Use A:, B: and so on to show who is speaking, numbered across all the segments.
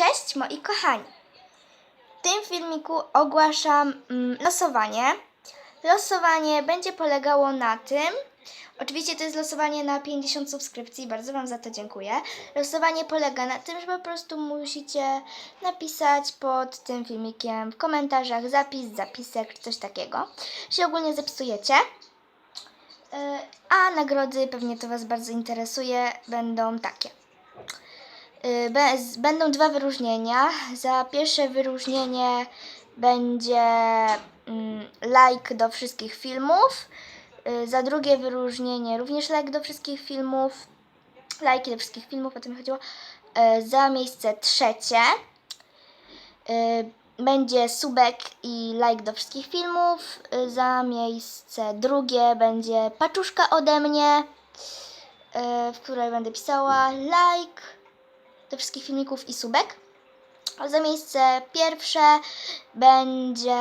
A: Cześć moi kochani! W tym filmiku ogłaszam mm, losowanie. Losowanie będzie polegało na tym, oczywiście to jest losowanie na 50 subskrypcji, bardzo Wam za to dziękuję. Losowanie polega na tym, że po prostu musicie napisać pod tym filmikiem w komentarzach zapis, zapisek coś takiego. Się ogólnie zapisujecie. Yy, A nagrody, pewnie to Was bardzo interesuje, będą takie. Y, będą dwa wyróżnienia. Za pierwsze wyróżnienie będzie mm, like do wszystkich filmów. Y, Za drugie wyróżnienie również like do wszystkich filmów. Lajki do wszystkich filmów, o tym chodziło. Y, Za miejsce trzecie będzie subek i like do wszystkich filmów. Za miejsce drugie będzie paczuszka ode mnie, w której będę pisała like do wszystkich filmików i subek. A za miejsce pierwsze będzie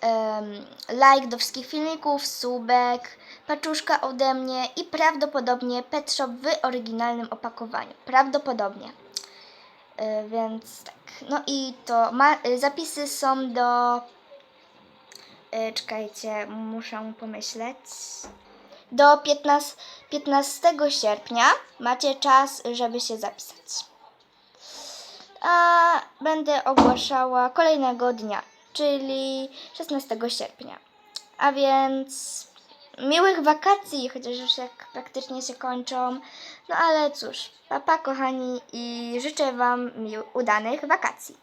A: em, like do wszystkich filmików, subek, paczuszka ode mnie i prawdopodobnie pet shop w oryginalnym opakowaniu. Prawdopodobnie. E, więc tak. No i to ma, e, zapisy są do. E, czekajcie, muszę pomyśleć. Do 15, 15 sierpnia macie czas, żeby się zapisać. A będę ogłaszała kolejnego dnia, czyli 16 sierpnia. A więc miłych wakacji, chociaż już jak praktycznie się kończą. No ale cóż, papa kochani i życzę Wam udanych wakacji.